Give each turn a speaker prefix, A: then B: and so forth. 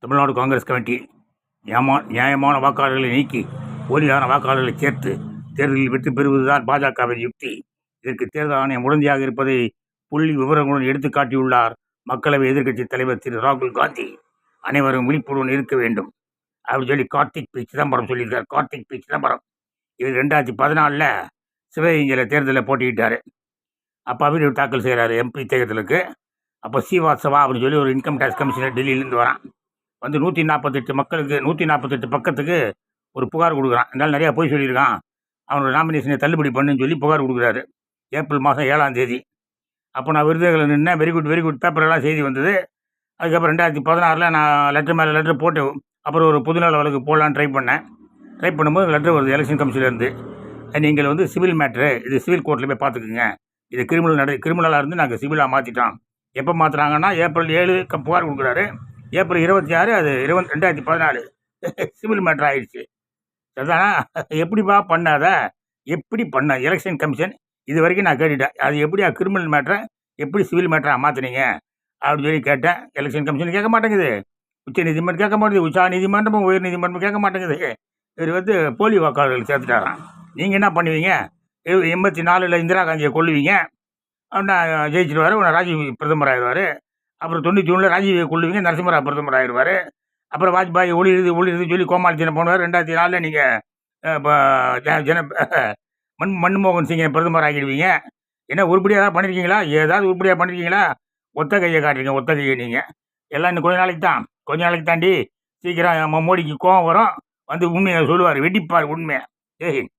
A: Tamil Nadu Congress committee நியமா நியாயமான வாக்காளர்களை நீக்கி போலியான வாக்காளர்களை சேர்த்து தேர்தலில் வெற்றி பெறுவதுதான் பாஜகவின் யுக்தி. இதற்கு தேர்தல் ஆணையம் உடந்தையாக இருப்பதை புள்ளி விவரங்களுடன் எடுத்துக்காட்டியுள்ளார் மக்களவை எதிர்க்கட்சி தலைவர் திரு. ராகுல் காந்தி. அனைவரும் விழிப்புடன் இருக்க வேண்டும். அப்படின்னு சொல்லி கார்த்திக் பி. சிதம்பரம் சொல்லியிருக்கார். கார்த்திக் பி. சிதம்பரம். இவர் ரெண்டாயிரத்தி பதினாலில் சிவகங்கையில் தேர்தலில் போட்டியிட்டார். அப்போ அவர் தாக்கல் செய்கிறாரு எம்பி தேர்தலுக்கு. அப்போ சீவாசவா அப்படின்னு சொல்லி ஒரு இன்கம் டேக்ஸ் கமிஷனர் டெல்லியிலேருந்து வரான். வந்து நூற்றி நாற்பத்தெட்டு மக்களுக்கு நூற்றி நாற்பத்தெட்டு பக்கத்துக்கு ஒரு புகார் கொடுக்குறான். இருந்தாலும் நிறையா போய் சொல்லியிருக்கான். அவனோட நாமினேஷனை தள்ளுபடி பண்ணுன்னு சொல்லி புகார் கொடுக்குறாரு. ஏப்ரல் மாதம் ஏழாம் தேதி. அப்போ நான் விருதுகளை நின்னேன். வெரி குட் வெரி குட் பேப்பரெல்லாம் செய்தி வந்தது. அதுக்கப்புறம் ரெண்டாயிரத்தி பதினாறில் நான் லெட்டர் மேலே லெட்டர் போட்டு அப்புறம் ஒரு புதுநல வழக்கு போடலான்னு ட்ரை பண்ணேன். ட்ரை பண்ணும்போது லெட்டர் வருது எலெக்ஷன் கமிஷன்லேருந்து நீங்கள் வந்து சிவில் மேட்ரு இது சிவில் கோர்ட்டில் போய் பார்த்துக்குங்க. இது கிரிமினல் நட கிரிமினலாக இருந்து நாங்கள் சிவிலாக மாற்றிட்டோம் எப்போ மாற்றுறாங்கன்னா ஏப்ரல் ஏழு புகார் கொடுக்குறாரு. ஏப்ரல் இருபத்தி ஆறு அது இருபத்தி ரெண்டாயிரத்தி பதினாலு. சிவில் மேட்ரு ஆயிடுச்சு. சரிதானா? எப்படிப்பா பண்ணாத எப்படி பண்ண? எலெக்ஷன் கமிஷன் இது வரைக்கும் நான் கேட்டுட்டேன். அது எப்படியா கிரிமினல் மேட்ரை எப்படி சிவில் மேட்டராக மாற்றினீங்க அப்படின்னு சொல்லி கேட்டேன். எலெக்ஷன் கமிஷன் கேட்க மாட்டேங்குது. உச்ச நீதிமன்றம் கேட்க மாட்டேங்குது. உச்சா நீதிமன்றமும் உயர் நீதிமன்றமும் கேட்க மாட்டேங்குது. இவர் வந்து போலி வாக்காளர்கள் சேர்த்துட்டாராம். நீங்கள் என்ன பண்ணுவீங்க? எண்பத்தி நாலில் இந்திரா காந்தியை கொள்ளுவீங்க அவனை ஜெயிச்சிடுவார். உன்னை ராஜீவ் பிரதமர் ஆயிடுவார். அப்புறம் தொண்ணூற்றி ஒன்றில் ராஜீவை கொள்ளுவீங்க நரசிம்மராவ் பிரதமர் ஆகிடுவார் அப்புறம் வாஜ்பாய் ஒளிருது ஒளிருது சொல்லி கோமாளித்தனை போனவர் ரெண்டாயிரத்தி நாலில் நீங்கள் ஜன மன் மன்மோகன் சிங்கை பிரதமர் ஆகிடுவீங்க. என்ன உருப்படியாக தான் பண்ணியிருக்கீங்களா ஏதாவது உருப்படியாக பண்ணியிருக்கீங்களா ஒத்த கையை காட்டுறீங்க ஒத்த கையை நீங்கள் எல்லாம் இன்னும் கொஞ்ச நாளைக்கு தான் கொஞ்ச நாளைக்கு தாண்டி சீக்கிரம் நம்ம மோடிக்கு கோவம் வரும். வந்து உண்மையை சொல்லுவார் வெடிப்பார் உண்மையை. ஜெய்ஹிந்த்